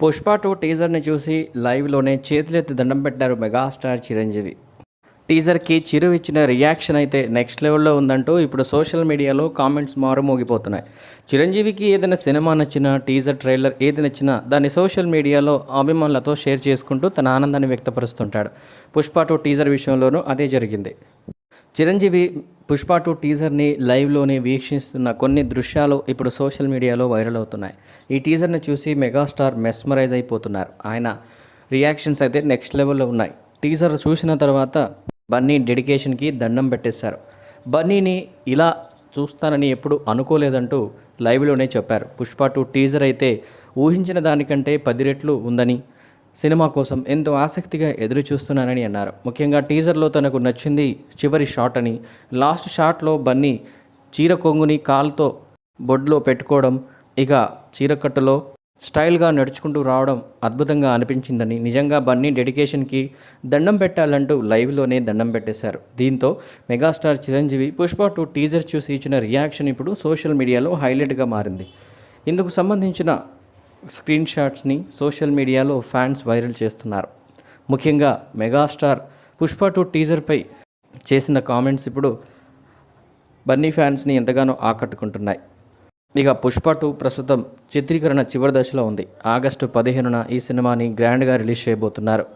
Pushpa two టీజర్ని చూసి లైవ్లోనే చేతులెత్తి దండం పెట్టారు మెగాస్టార్ చిరంజీవి. టీజర్కి చిరు ఇచ్చిన రియాక్షన్ అయితే నెక్స్ట్ లెవెల్లో ఉందంటూ ఇప్పుడు సోషల్ మీడియాలో కామెంట్స్ మారుమోగిపోతున్నాయి చిరంజీవికి ఏదైనా సినిమా నచ్చినా టీజర్ ట్రైలర్ ఏది నచ్చినా దాన్ని సోషల్ మీడియాలో అభిమానులతో షేర్ చేసుకుంటూ తన ఆనందాన్ని వ్యక్తపరుస్తుంటాడు. పుష్ప టూ టీజర్ విషయంలోనూ అదే జరిగింది. చిరంజీవి పుష్ప టూ టీజర్ని లైవ్లోనే వీక్షిస్తున్న కొన్ని దృశ్యాలు ఇప్పుడు సోషల్ మీడియాలో వైరల్ అవుతున్నాయి. ఈ టీజర్ని చూసి మెగాస్టార్ మెస్మరైజ్ అయిపోతున్నారు. ఆయన రియాక్షన్స్ అయితే నెక్స్ట్ లెవెల్లో ఉన్నాయి. టీజర్ చూసిన తర్వాత బన్నీ డెడికేషన్కి దండం పెట్టేశారు. బన్నీని ఇలా చూస్తానని ఎప్పుడు అనుకోలేదంటూ లైవ్లోనే చెప్పారు. పుష్ప టూ టీజర్ అయితే ఊహించిన దానికంటే పది రెట్లు ఉందని సినిమా కోసం ఎంతో ఆసక్తిగా ఎదురు చూస్తున్నానని అన్నారు. ముఖ్యంగా టీజర్లో తనకు నచ్చింది చివరి షాట్ అని. లాస్ట్ షాట్లో బన్నీ చీర కొంగుని కాలుతో బొడ్లో పెట్టుకోవడం ఇక చీరకట్టులో స్టైల్గా నడుచుకుంటూ రావడం అద్భుతంగా అనిపించిందని. నిజంగా బన్నీ డెడికేషన్కి దండం పెట్టాలంటూ లైవ్లోనే దండం పెట్టేశారు. దీంతో megastar Chiranjeevi Pushpa two teaser చూసి ఇచ్చిన రియాక్షన్ ఇప్పుడు సోషల్ మీడియాలో హైలైట్గా మారింది. ఇందుకు సంబంధించిన స్క్రీన్ షాట్స్ని సోషల్ మీడియాలో ఫ్యాన్స్ వైరల్ చేస్తున్నారు. ముఖ్యంగా మెగాస్టార్ పుష్ప టూ టీజర్పై చేసిన కామెంట్స్ ఇప్పుడు బన్నీ ఫ్యాన్స్ని ఎంతగానో ఆకట్టుకుంటున్నాయి. ఇక పుష్ప టూ ప్రస్తుతం చిత్రీకరణ చివరి దశలో ఉంది. ఆగస్టు పదిహేనున ఈ సినిమాని గ్రాండ్గా రిలీజ్ చేయబోతున్నారు.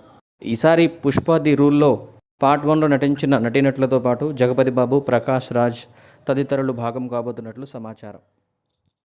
ఈసారి పుష్ప ది రూల్లో పార్ట్ వన్లో నటించిన నటీనటులతో పాటు జగపతి బాబు ప్రకాష్ రాజ్ తదితరులు భాగం కాబోతున్నట్లు సమాచారం.